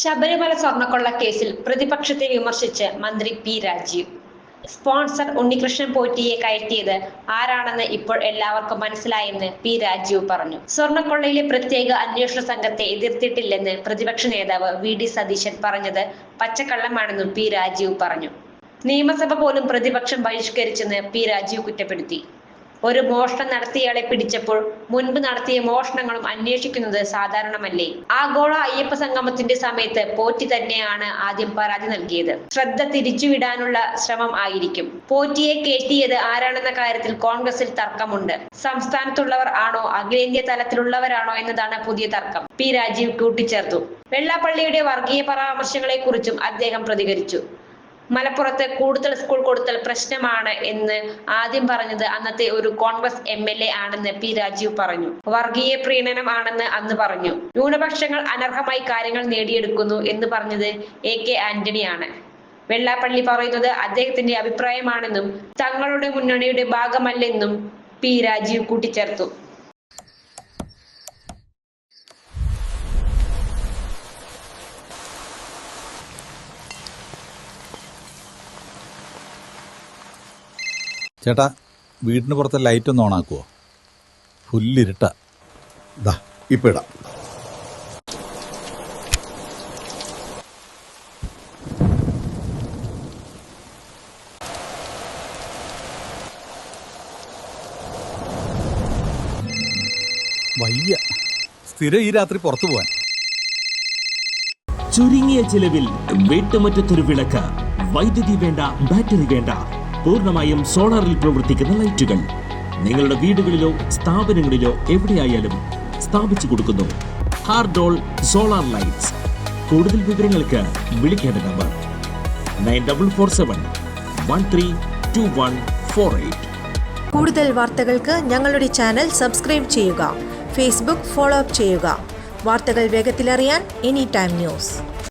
ശബരിമല സ്വർണക്കൊള്ള കേസിൽ പ്രതിപക്ഷത്തെ വിമർശിച്ച് മന്ത്രി പി രാജീവ്. സ്പോൺസർ ഉണ്ണികൃഷ്ണൻ പോറ്റിയെ കയറ്റിയത് ആരാണെന്ന് ഇപ്പോൾ എല്ലാവർക്കും മനസ്സിലായെന്ന് പി രാജീവ് പറഞ്ഞു. സ്വർണക്കൊള്ളയിലെ പ്രത്യേക അന്വേഷണ സംഘത്തെ എതിർത്തിട്ടില്ലെന്ന് പ്രതിപക്ഷ നേതാവ് വി ഡി സതീശൻ പറഞ്ഞത് പച്ചക്കള്ളമാണെന്നും പി രാജീവ് പറഞ്ഞു. നിയമസഭ പോലും പ്രതിപക്ഷം ബഹിഷ്കരിച്ചെന്ന് പി രാജീവ് കുറ്റപ്പെടുത്തി. ഒരു മോഷണം നടത്തിയയാളെ പിടിച്ചപ്പോൾ മുൻപ് നടത്തിയ മോഷണങ്ങളും അന്വേഷിക്കുന്നത് സാധാരണമല്ലേ? ആഗോള അയ്യപ്പ സംഗമത്തിന്റെ സമയത്ത് പോറ്റി തന്നെയാണ് ആദ്യം പരാതി നൽകിയത്. ശ്രദ്ധ തിരിച്ചുവിടാനുള്ള ശ്രമം ആയിരിക്കും. പോറ്റിയെ കയറ്റിയത് ആരാണെന്ന കാര്യത്തിൽ കോൺഗ്രസിൽ തർക്കമുണ്ട്. സംസ്ഥാനത്തുള്ളവർ ആണോ അഖിലേന്ത്യാ തലത്തിലുള്ളവരാണോ എന്നതാണ് പുതിയ തർക്കം. പി രാജീവ് കൂട്ടിച്ചേർത്തു. വെള്ളാപ്പള്ളിയുടെ വർഗീയ പരാമർശങ്ങളെ കുറിച്ചും അദ്ദേഹം പ്രതികരിച്ചു. മലപ്പുറത്ത് കൂടുതൽ സ്കൂൾ കൊടുത്തൽ പ്രശ്നമാണ് എന്ന് ആദ്യം പറഞ്ഞത് അന്നത്തെ ഒരു കോൺഗ്രസ് എം എൽ എ ആണെന്ന് പി രാജീവ് പറഞ്ഞു. വർഗീയ പ്രീണനം ആണെന്ന് അന്ന് പറഞ്ഞു. ന്യൂനപക്ഷങ്ങൾ അനർഹമായി കാര്യങ്ങൾ നേടിയെടുക്കുന്നു എന്ന് പറഞ്ഞത് എ കെ ആന്റണിയാണ്. വെള്ളാപ്പള്ളി പറയുന്നത് അദ്ദേഹത്തിന്റെ അഭിപ്രായമാണെന്നും തങ്ങളുടെ മുന്നണിയുടെ ഭാഗമല്ലെന്നും പി രാജീവ് കൂട്ടിച്ചേർത്തു. ചേട്ടാ വീടിന് പുറത്തെ ലൈറ്റ് ഒന്ന് ഓണാക്കുവോ? ഫുല്ലിരുട്ട ദാ ഇപ്പൊ ഇടാം. വയ്യ. സ്ഥിരം ഈ രാത്രി പുറത്തു പോവാൻ. ചുരുങ്ങിയ ചിലവിൽ വീട്ടുമുറ്റത്തൊരു വിളക്ക്. വൈദ്യുതി വേണ്ട ബാറ്ററി വേണ്ട. പൂർണമായും സോളാറിൽ പ്രവർത്തിക്കുന്ന ലൈറ്റുകൾ. നിങ്ങളുടെ വീടുകളിലോ സ്ഥാപനങ്ങളിലോ എവിടെയായാലും സ്ഥാപിച്ചു കൊടുക്കുന്നു. ഹാർഡോൾ സോളാർ ലൈറ്റ്സ്. കൂടുതൽ വിവരങ്ങൾക്ക് വിളിക്കേണ്ട number nine double four seven one three two one four eight. കൂടുതൽ വാർത്തകൾക്ക് ഞങ്ങളുടെ ചാനൽ സബ്സ്ക്രൈബ് ചെയ്യുക. ഫേസ്ബുക്ക് ഫോളോ അപ്പ് ചെയ്യുക. വാർത്തകൾ വേഗത്തിലറിയാൻ എനി ടൈം ന്യൂസ്.